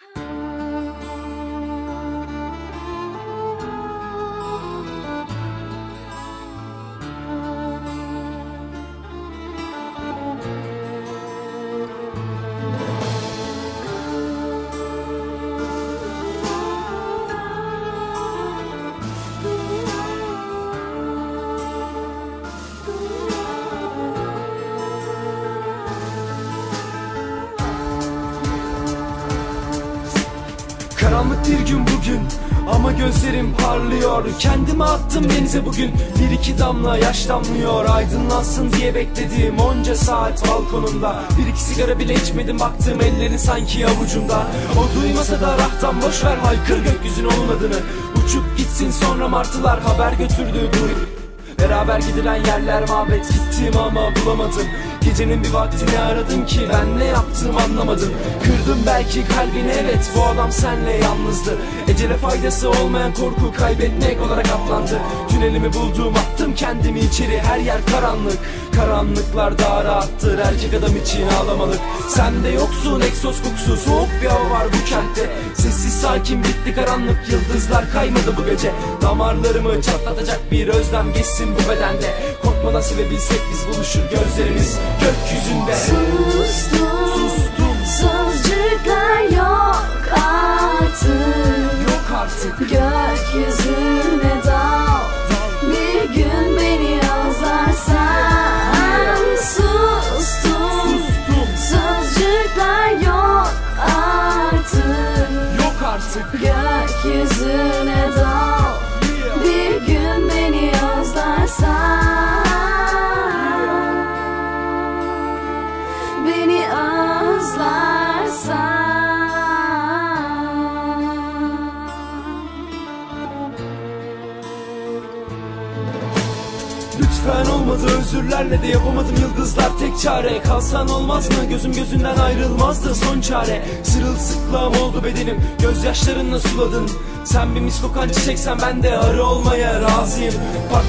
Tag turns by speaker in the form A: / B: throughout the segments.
A: Oh. Karanlık bir gün bugün? Ama gözlerim parlıyor. Kendime attım denize bugün. Bir iki damla yaş damlıyor Aydınlansın diye bekledim onca saat balkonunda Bir iki sigara bile içmedim. Baktım ellerin sanki avucumda O duymasa da rahtan boş ver. Haykır gökyüzün olmadığını Uçup gitsin sonra martılar haber götürdü. Duy Beraber gidilen yerler mabet. Gittim ama bulamadım Gecenin bir vaktini aradım ki ben ne yaptım anlamadım. Kırdım belki kalbini evet bu adam senle yalnızdı. Ecele faydası olmayan korku kaybetmek olarak atlandı. Tünelimi buldum attım kendimi içeri her yer karanlık. Karanlıklar daha rahattır erkek adam için ağlamalık. Sen de yoksun egzoz kokusu soğuk bir hava var bu kentte. Sessiz sakin bitti karanlık yıldızlar kaymadı bu gece. Damarlarımı çatlatacak bir özlem geçsin bu bedende Korkmadan sevebilsek biz buluşur gözlerimiz gökyüzünde.
B: Sustum,
A: Sustum
B: sözcükler yok artık.
A: Yok artık.
B: Gökyüzüne dal. Bir gün beni özlersen Sustum,
A: Sustum.
B: Sözcükler yok artık.
A: Yok artık.
B: Gökyüzüne dal. Bir gün beni özlersen
A: Lütfen olmadı özürlerle de yapamadım yıldızlar. Tek çare Kalsan olmaz mı? Gözüm gözünden ayrılmazdı son çare. Sırılsıklam oldu bedenim gözyaşlarınla suladın. Sen bir mis kokan çiçeksen ben de arı olmaya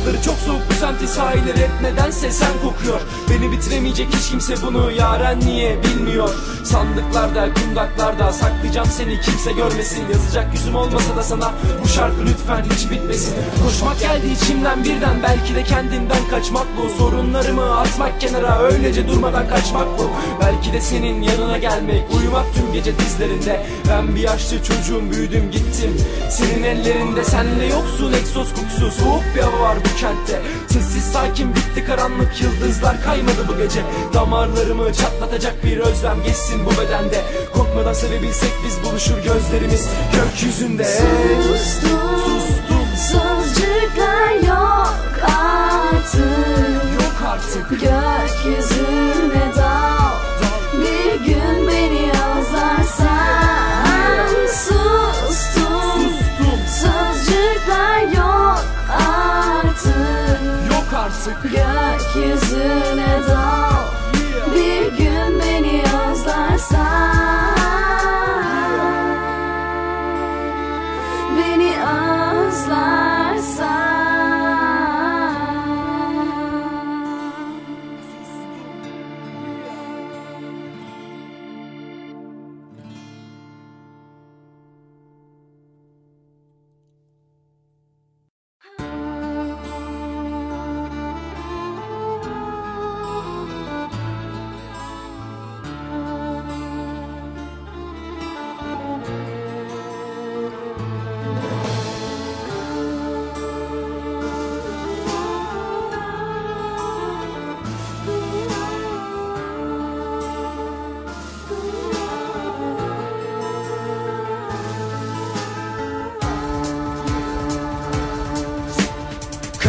A: Parkları çok soğuk bu semti sahilleri hep nedense sen kokuyor. Beni bitiremeyecek hiç kimse bunu yaren niye bilmiyor? Sandıklarda kundaklarda saklayacağım seni kimse görmesin. Yazacak yüzüm olmasa da sana bu şarkı lütfen hiç bitmesin. Koşmak geldi içimden birden belki de kendimden kaçmak bu. Sorunlarımı atmak kenara öylece durmadan kaçmak bu. Belki de senin yanına gelmek uyumak tüm gece dizlerinde. Ben bir yaşlı çocuğum büyüdüm gittim. Senin ellerinde senle yoksun egzoz kokusu Soğuk bir hava var bu kentte. Sessiz sakin bitti karanlık yıldızlar kaymadı bu gece. Damarlarımı çatlatacak bir özlem geçsin bu bedende. Korkmadan sevebilsek biz buluşur gözlerimiz gökyüzünde.
B: Sustum,
A: Sustum
B: Gökyüzüne dal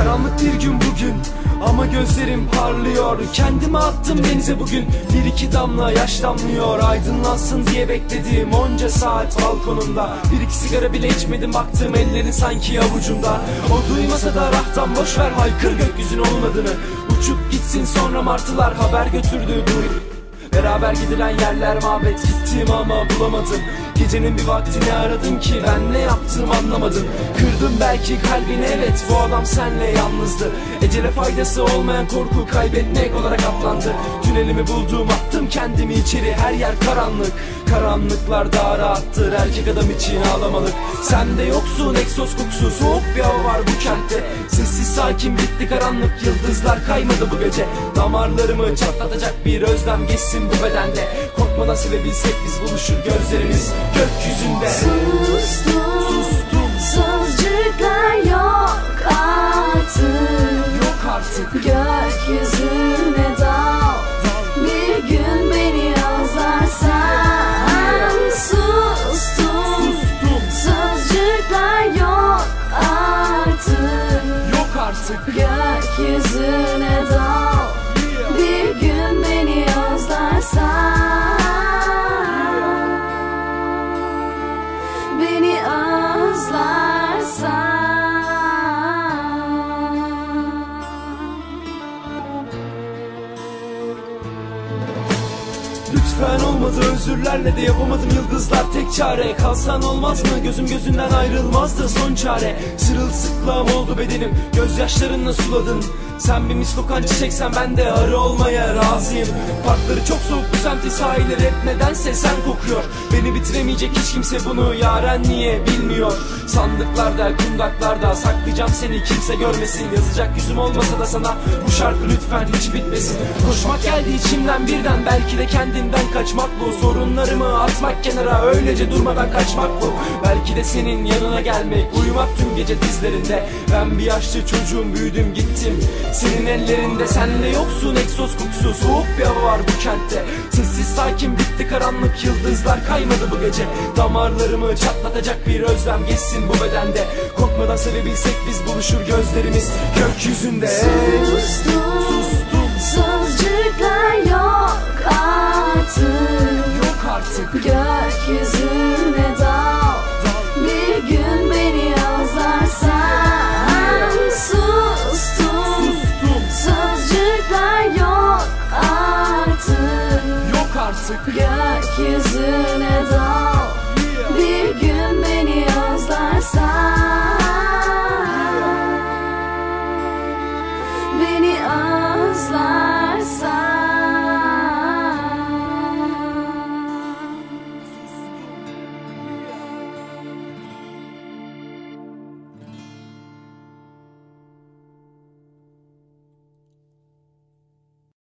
A: Karanlık bir gün bugün ama gözlerim parlıyor. Kendime attım denize bugün Bir iki damla yaş damlıyor. Aydınlansın diye bekledim onca saat balkonunda Bir iki sigara bile içmedim baktım ellerin sanki avucumda O duymasa da rahtan boş ver haykır gökyüzün olmadığını Uçup gitsin sonra martılar haber götürdü duy. Beraber gidilen yerler mabet gittim ama bulamadım Gecenin bir vaktini aradın ki ben ne yaptığımı anlamadım. Kırdım belki kalbini evet bu adam senle yalnızdı. Ecele faydası olmayan korku kaybetmek olarak atlandı Tünelimi buldum attım kendimi içeri her yer karanlık Karanlıklar daha rahattır erkek adam için ağlamalık. Sen de yoksun egzoz kokusu soğuk bir hava var bu kentte. Sessiz sakin bitti karanlık yıldızlar kaymadı bu gece. Damarlarımı çatlatacak bir özlem geçsin bu bedende. Korkmadan sevebilsek biz buluşur gözlerimiz gökyüzünde.
B: Sustum
A: özürlerle de yapamadım yıldızlar. Tek çare Kalsan olmaz mı? Gözüm gözünden ayrılmazdı son çare. Sırılsıklam oldu bedenim gözyaşlarınla suladın. Sen bir miskokan çiçeksen ben de arı olmaya razıyım. Parkları çok soğuk bu semti sahilleri hep nedense sen kokuyor. Beni bitiremeyecek hiç kimse bunu yaren niye bilmiyor? Sandıklarda kundaklarda saklayacağım seni kimse görmesin. Yazacak yüzüm olmasa da sana bu şarkı lütfen hiç bitmesin. Koşmak geldi içimden birden belki de kendinden kaçmak bu Sorunlarımı atmak kenara öylece durmadan kaçmak bu. Belki de senin yanına gelmek uyumak tüm gece dizlerinde. Ben bir yaşlı çocuğum büyüdüm gittim. Senin ellerinde senle yoksun egzoz kokusu Soğuk bir hava var bu kentte. Sessiz sakin bitti karanlık yıldızlar kaymadı bu gece. Damarlarımı çatlatacak bir özlem geçsin bu bedende. Korkmadan sevebilsek biz buluşur gözlerimiz gökyüzünde.
B: Sustum
A: Sustum
B: Sözcükler
A: yok artık
B: Gökyüzüne